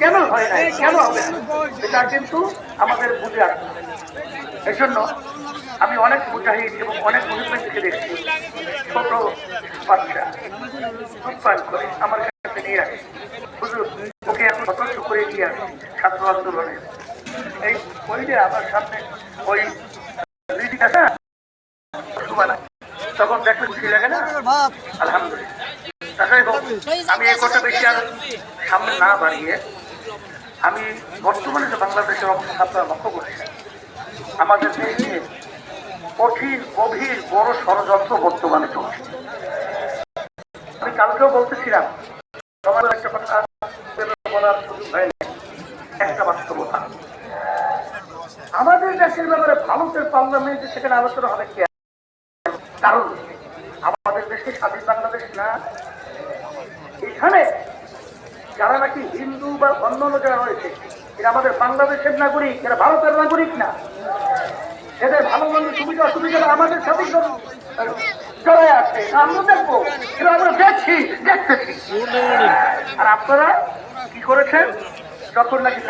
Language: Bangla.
কেন হয় না কেন হবে এটা কিন্তু আমাদের বুঝে আসবে এই জন্য আমি অনেক মুজাহিদ এবং অনেক মুহিবকে দেখছি ছোট বাচ্চা রূপায়ণ করে আমার কাছে নিয়ে আসে। হুজুর ওকে এখন সতর্ক করে নিয়ে আসে ছাত্র আন্দোলনে। এই ওই যে আমার সামনে ওই আছে না? সুবানা। তখন দেখতে খুশি লাগে না? আলহামদুলিল্লাহ। আমি এই কথা বেশি আর সামনে না বাড়িয়ে আমি বর্তমানে যে বাংলাদেশের অবস্থা আপনারা লক্ষ্য করছেন, আমাদের দেশে কঠিন, গভীর, বড় ষড়যন্ত্র বর্তমানে চলছে। আমি কালকেও বলতেছিলাম সবার একটা কথা বলার সুযোগ হয়নি একটা বাস্তবতা। আমাদের দেশের ব্যাপারে ভারতের পার্লামেন্টে সেখানে আলোচনা হবে কি? কারণ আমাদের দেশে স্বাধীন বাংলাদেশ না। এখানে নাকি হিন্দু বা অন্য যারা রয়েছে। এরা আমাদের বাংলাদেশের নাগরিক এরা ভারতের নাগরিক না। এদের ভালো মন্দ সুবিধা অসুবিধা আমাদের সাথে জড়ায় আছে। আমরা দেখব। এটা আমরা দেখছি দেখতেছি। আর আপনারা কি করেছেন? যখন নাকি